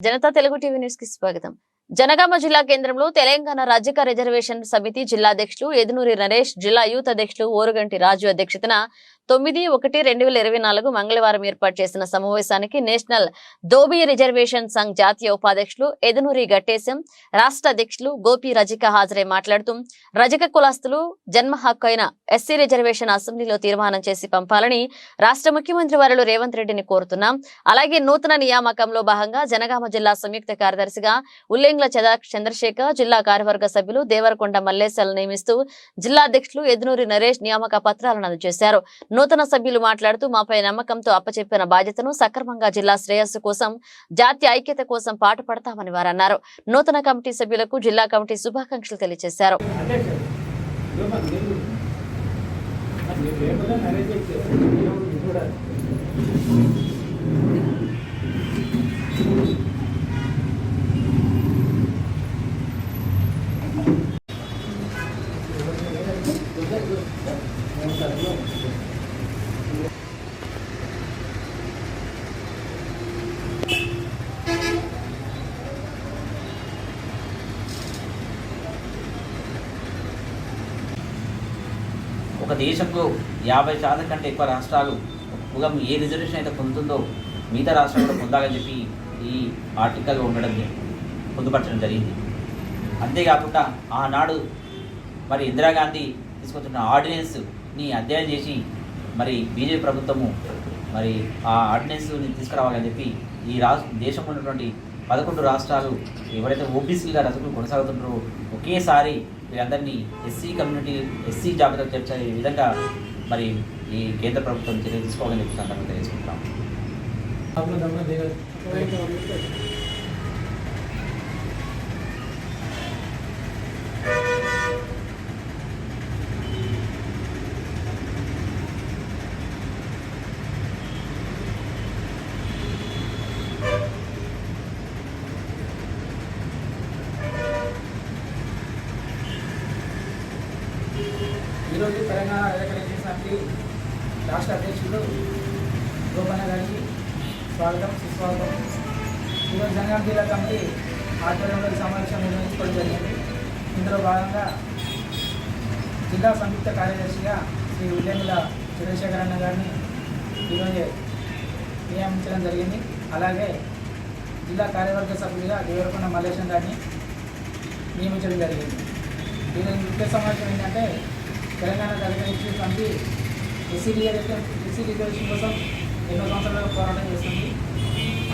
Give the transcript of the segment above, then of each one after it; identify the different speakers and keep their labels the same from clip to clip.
Speaker 1: Janata Telugu TV న్యూస్కి స్వాగతం. జనగామ జిల్లా కేంద్రంలో తెలంగాణ రాజ్యక రిజర్వేషన్ సమితి జిల్లా అధ్యక్షులు ఎదునూరి నరేష్ జిల్లా యూత్ అధ్యక్షులు ఓరుగంటి రాజు అధ్యక్షతన తొమ్మిది ఒకటి రెండు వేల ఇరవై నాలుగు మంగళవారం ఏర్పాటు చేసిన సమావేశానికి నేషనల్ దోబీ రిజర్వేషన్ సంఘ్ జాతీయ ఉపాధ్యక్షులు ఎదనూరి గట్టేశం రాష్ట్ర అధ్యక్షులు గోపి రజిక హాజరై మాట్లాడుతూ రజక కులాస్తులు జన్మ హక్కు అయిన ఎస్సీ రిజర్వేషన్ అసెంబ్లీలో తీర్మానం చేసి పంపాలని రాష్ట్ర ముఖ్యమంత్రి వారిలో రేవంత్ రెడ్డిని కోరుతున్నాం. అలాగే నూతన నియామకంలో భాగంగా జనగామ జిల్లా సంయుక్త కార్యదర్శిగా ఉల్లేంగ్ల చదా చంద్రశేఖర్ జిల్లా కార్యవర్గ సభ్యులు దేవరకొండ మల్లేశాలను నియమిస్తూ జిల్లా అధ్యక్షులు ఎదునూరి నరేష్ నియామక పత్రాలను అందజేశారు. నూతన సభ్యులు మాట్లాడుతూ మాపై నమ్మకంతో అప్పచెప్పిన బాధ్యతను సక్రమంగా జిల్లా శ్రేయస్సు కోసం జాతీయ ఐక్యత కోసం పాటుపడతామని వారు అన్నారు నూతన కమిటీ సభ్యులకు జిల్లా కమిటీ శుభాకాంక్షలు తెలియజేశారు.
Speaker 2: ఒక దేశంలో యాభై శాతం కంటే ఎక్కువ రాష్ట్రాలు ఒక ఏ రిజర్వేషన్ అయితే పొందుతుందో మిగతా రాష్ట్రాలు కూడా పొందాలని చెప్పి ఈ ఆర్టికల్ ఉండడం పొందుపరచడం జరిగింది. అంతేకాకుండా ఆనాడు మరి ఇందిరాగాంధీ తీసుకొచ్చిన ఆర్డినెన్స్ని అధ్యయనం చేసి మరి బీజేపీ ప్రభుత్వము మరి ఆ ఆర్డినెన్స్ని తీసుకురావాలని చెప్పి ఈ రాష్ట్ర దేశంలో ఉన్నటువంటి పదకొండు రాష్ట్రాలు ఎవరైతే ఓబీసీగా రజకులు కొనసాగుతున్నారో ఒకేసారి వీరందరినీ ఎస్సీ కమ్యూనిటీ ఎస్సీ జాబితా చేర్చే విధంగా మరి ఈ కేంద్ర ప్రభుత్వం చర్య తీసుకోవాలని చెప్పి సందర్భంగా తెలుసుకుంటాం
Speaker 3: ఈరోజు తెలంగాణ రిజర్వేషన్ సమితి రాష్ట్ర అధ్యక్షుడు గోపన్న గారికి స్వాగతం సుస్వాగతం. ఈరోజు జనగాం జిల్లా కమిటీ ఆధ్వర్యంలో సమావేశం నిర్వహించుకోవడం జరిగింది. ఇందులో భాగంగా జిల్లా సంయుక్త కార్యదర్శిగా శ్రీ ఉల్లెముల చంద్రశేఖర్ అన్న గారిని ఈరోజు నియమించడం జరిగింది. అలాగే జిల్లా కార్యవర్గ సభ్యుడిగా దేవరకొండ మల్లేశం గారిని నియమించడం జరిగింది. దీని ముఖ్య సమాచారం ఏంటంటే Telangana reservation SC SC reservation కోసం ఎన్నో సంవత్సరాలుగా పోరాటం చేస్తుంది.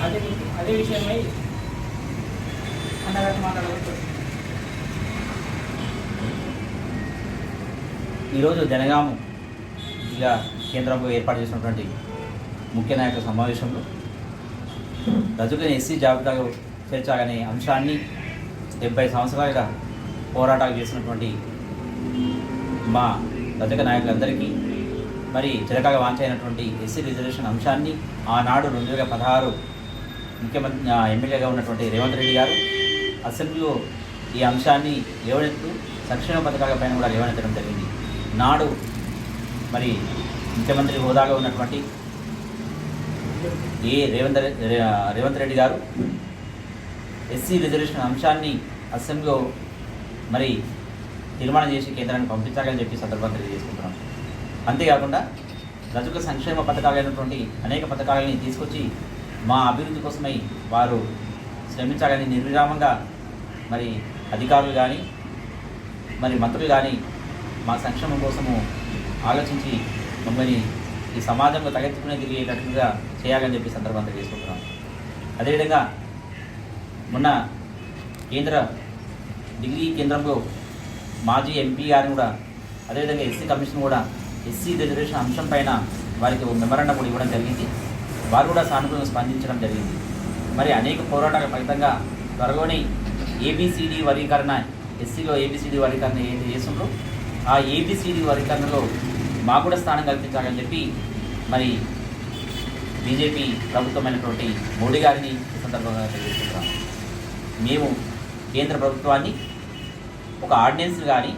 Speaker 3: అదే అదే విషయమై అన్నగారు మాట్లాడవచ్చు
Speaker 2: ఈరోజు జనగాము జిల్లా కేంద్రంలో ఏర్పాటు చేసినటువంటి ముఖ్య నాయకుల సమావేశంలో రజకుని ఎస్సీ జాబితాలో చేర్చాలనే అంశాన్ని డెబ్బై సంవత్సరాలుగా పోరాటాలు చేసినటువంటి మా రజక నాయకులందరికీ మరి చిరకాగా వాంచైనటువంటి ఎస్సీ రిజర్వేషన్ అంశాన్ని ఆనాడు రెండు వేల పదహారు ముఖ్యమంత్రి ఎమ్మెల్యేగా ఉన్నటువంటి రేవంత్ రెడ్డి గారు అసెంబ్లీలో ఈ అంశాన్ని లేవనెత్తు సంక్షేమ పథకాల పైన కూడా లేవనెత్తడం జరిగింది. నాడు మరి ముఖ్యమంత్రి హోదాగా ఉన్నటువంటి ఏ రేవంత్ రేవంత్ రెడ్డి గారు ఎస్సీ రిజర్వేషన్ అంశాన్ని అసెంబ్లీలో మరి తీర్మానం చేసి కేంద్రానికి పంపించాలని చెప్పి సందర్భంగా తెలియజేసుకుంటున్నాం. అంతేకాకుండా రజకుల సంక్షేమ పథకాలైనటువంటి అనేక పథకాలని తీసుకొచ్చి మా అభివృద్ధి కోసమై వారు శ్రమించాలని నిర్విరామంగా మరి అధికారులు కానీ మరి మంత్రులు కానీ మా సంక్షేమం కోసము ఆలోచించి మమ్మల్ని ఈ సమాజంలో తలెత్తుకునే తిరిగేటట్లుగా చేయాలని చెప్పి సందర్భంగా తెలియజేసుకుంటున్నాం. అదేవిధంగా మొన్న కేంద్ర ఢిల్లీ కేంద్రంలో మాజీ ఎంపీ గారిని కూడా అదేవిధంగా ఎస్సీ కమిషన్ కూడా ఎస్సీ రిజర్వేషన్ అంశం పైన వారికి ఒక మెమరాండం కూడా ఇవ్వడం జరిగింది. వారు కూడా సానుకూలంగా స్పందించడం జరిగింది. మరి అనేక పోరాటాల ఫలితంగా త్వరలోనే ఏబిసిడి వర్గీకరణ ఎస్సీలో ఏబిసిడి వర్గీకరణ ఏది చేస్తుండ్రో ఆ ఏబిసిడి వర్గీకరణలో మాకు కూడా స్థానం కల్పించాలని చెప్పి మరి బీజేపీ ప్రభుత్వమైనటువంటి మోడీ గారిని ఈ సందర్భంగా తెలియజేస్తున్నాం మేము కేంద్ర ప్రభుత్వాన్ని ఒక ఆర్డినెన్స్ కానీ